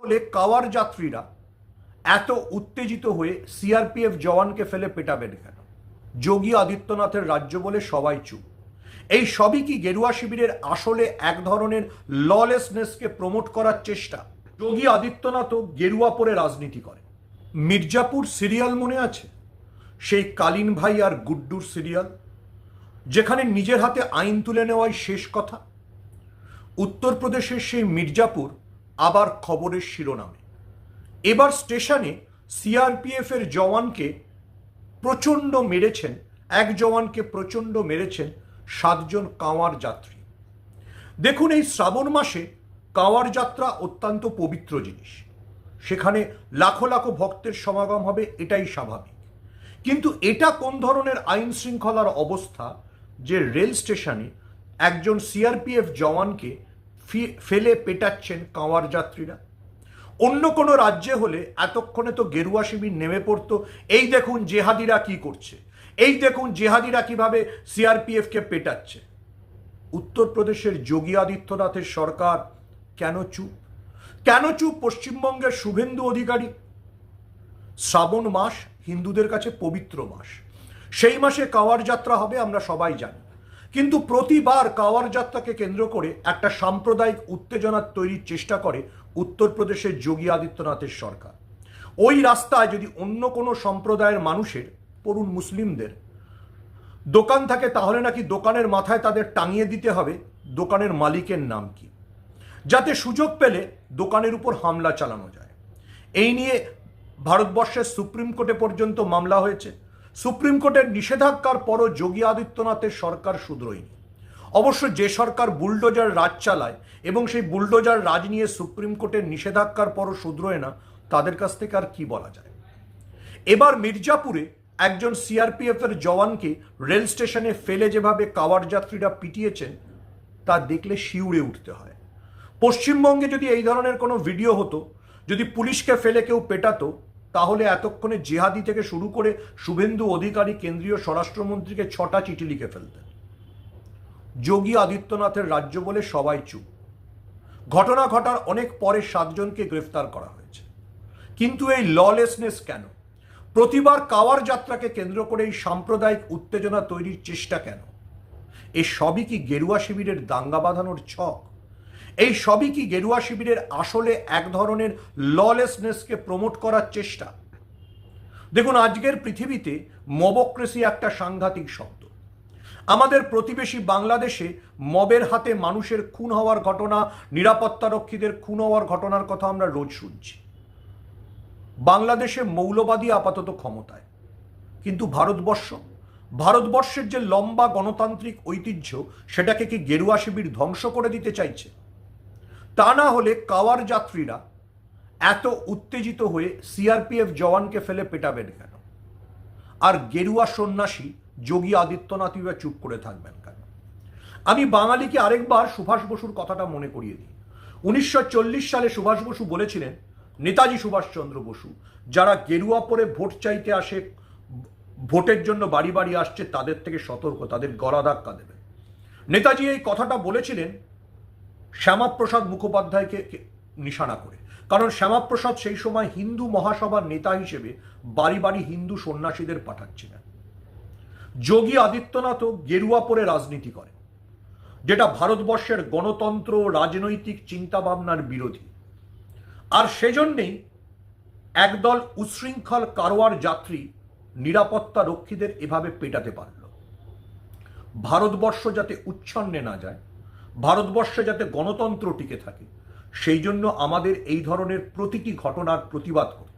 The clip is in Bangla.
বলে কাওয়ার যাত্রীরা এত উত্তেজিত হয়ে সিআরপিএফ জওয়ানকে ফেলে পেটাবেন কেন? যোগী আদিত্যনাথের রাজ্য বলে সবাই চুপ। এই সবই কি গেরুয়া শিবিরের আসলে এক ধরনের ললেসনেসকে প্রমোট করার চেষ্টা? যোগী আদিত্যনাথও গেরুয়া পরে রাজনীতি করে মির্জাপুর সিরিয়াল মনে আছে? সেই কালীন ভাই আর গুড্ডুর সিরিয়াল যেখানে নিজের হাতে আইন তুলে নেওয়াই শেষ কথা? উত্তরপ্রদেশের সেই মির্জাপুর আবার খবরের শিরোনামে। এবার স্টেশনে সিআরপিএফের জওয়ানকে প্রচণ্ড মেরেছেন, এক জওয়ানকে প্রচণ্ড মেরেছেন সাতজন কাঁওয়ার যাত্রী। দেখুন এই শ্রাবণ মাসে কাঁওয়ার যাত্রা অত্যন্ত পবিত্র জিনিস। সেখানে লাখো লাখো ভক্তের সমাগম হবে, এটাই স্বাভাবিক। কিন্তু এটা কোন ধরনের আইন শৃঙ্খলার অবস্থা যে রেল স্টেশনে একজন সিআরপিএফ জওয়ানকে ফেলে পেটাচ্ছেন কাঁওয়ার যাত্রীরা। অন্য কোনো রাজ্যে হলে এতক্ষণে তো গেরুয়া শিবির নেমে পড়তো। এই দেখুন জেহাদিরা কি করছে। এই দেখুন জেহাদিরা কীভাবে সিআরপিএফকে পেটাচ্ছে। উত্তরপ্রদেশের যোগী আদিত্যনাথের সরকার কেন চুপ? কেন চুপ পশ্চিমবঙ্গের শুভেন্দু অধিকারী? শ্রাবণ মাস হিন্দুদের কাছে পবিত্র মাস। সেই মাসে কাওয়ার যাত্রা হবে আমরা সবাই জানি। কিন্তু প্রতিবার কাওয়ার যাত্রাকে কেন্দ্র করে একটা সাম্প্রদায়িক উত্তেজনা তৈরির চেষ্টা করে উত্তরপ্রদেশের যোগী আদিত্যনাথের সরকার। ওই রাস্তায় যদি অন্য কোনো সম্প্রদায়ের মানুষের, পড়ুন মুসলিমদের, দোকান থাকে তাহলে নাকি দোকানের মাথায় তাদের টাঙিয়ে দিতে হবে দোকানের মালিকের নাম কি? যাতে সুযোগ পেলে দোকানের উপর হামলা চালানো যায়। এই নিয়ে ভারতবর্ষের সুপ্রিম কোর্টে পর্যন্ত মামলা হয়েছে। সুপ্রিম কোর্টের নিষেধাজ্ঞার পরও যোগী আদিত্যনাথের সরকার শুধরোয়নি। অবশ্য যে সরকার বুলডোজার রাজ চালায় এবং সেই বুলডোজার রাজ নিয়ে সুপ্রিম কোর্টের নিষেধাজ্ঞার পরও শুধরোয় না, তাদের কাছ থেকে আর কি বলা যায়? এবার মির্জাপুরে একজন সিআরপিএফ এর জওয়ানকে রেল স্টেশনে ফেলে যেভাবে কাওয়ার যাত্রীরা পিটিয়েছেন, তা দেখলে শিউরে উঠতে হয়। পশ্চিমবঙ্গে যদি এই ধরনের কোনো ভিডিও হতো, যদি পুলিশকে ফেলে কেউ পেটাতো তাহলে এতক্ষণে জেহাদি থেকে শুরু করে শুভেন্দু অধিকারী কেন্দ্রীয় স্বরাষ্ট্রমন্ত্রীকে ছটা চিঠি লিখে ফেলতেন। যোগী আদিত্যনাথের রাজ্য বলে সবাই চুপ। ঘটনা ঘটার অনেক পরে সাতজনকে গ্রেফতার করা হয়েছে। কিন্তু এই ললেসনেস কেন? প্রতিবার কাওয়ার যাত্রাকে কেন্দ্র করে এই সাম্প্রদায়িক উত্তেজনা তৈরির চেষ্টা কেন? এ সবই কি গেরুয়া শিবিরের দাঙ্গা বাঁধানোর ছক? এই সবই কি গেরুয়া শিবিরের আসলে এক ধরনের ললেসনেসকে প্রমোট করার চেষ্টা? দেখুন, আজকের পৃথিবীতে মবক্রেসি একটা সাংঘাতিক শব্দ। আমাদের প্রতিবেশী বাংলাদেশে মবের হাতে মানুষের খুন হওয়ার ঘটনা, নিরাপত্তারক্ষীদের খুন হওয়ার ঘটনার কথা আমরা রোজ শুনছি। বাংলাদেশে মৌলবাদী আপাতত ক্ষমতায়। কিন্তু ভারতবর্ষ, ভারতবর্ষের যে লম্বা গণতান্ত্রিক ঐতিহ্য, সেটাকে কি গেরুয়া শিবির ধ্বংস করে দিতে চাইছে? তা না হলে কাওয়ার যাত্রীরা এত উত্তেজিত হয়ে সিআরপিএফ জওয়ানকে ফেলে পেটাবেন কেন? আর গেরুয়া সন্ন্যাসী যোগী আদিত্যনাথই বা চুপ করে থাকবেন কেন? আমি বাঙালিকে আরেকবার সুভাষ বসুর কথাটা মনে করিয়ে দিই। উনিশশো চল্লিশ সালে সুভাষ বসু বলেছিলেন, নেতাজি সুভাষচন্দ্র বসু, যারা গেরুয়া পরে ভোট চাইতে আসে, ভোটের জন্য বাড়ি বাড়ি আসছে, তাদের থেকে সতর্ক, তাদের গলা ধাক্কা দেবে। নেতাজি এই কথাটা বলেছিলেন শ্যামাপ্রসাদ মুখোপাধ্যায়কে নিশানা করে। কারণ শ্যামাপ্রসাদ সেই সময় হিন্দু মহাসভার নেতা হিসেবে বাড়ি বাড়ি হিন্দু সন্ন্যাসীদের পাঠাচ্ছিলেন। যোগী আদিত্যনাথও গেরুয়া পরে রাজনীতি করে যেটা ভারতবর্ষের গণতন্ত্র, রাজনৈতিক চিন্তাভাবনার বিরোধী। আর সেজন্যেই একদল উচ্ছৃঙ্খল কারোয়ার যাত্রী নিরাপত্তা রক্ষীদের এভাবে পেটাতে পারল। ভারতবর্ষ যাতে উচ্ছন্নে না যায় ভারতবর্ষে যাতে গণতন্ত্র টিকে থাকে সেই জন্য আমাদের এই ধরনের প্রতিটি ঘটনার প্রতিবাদ করতে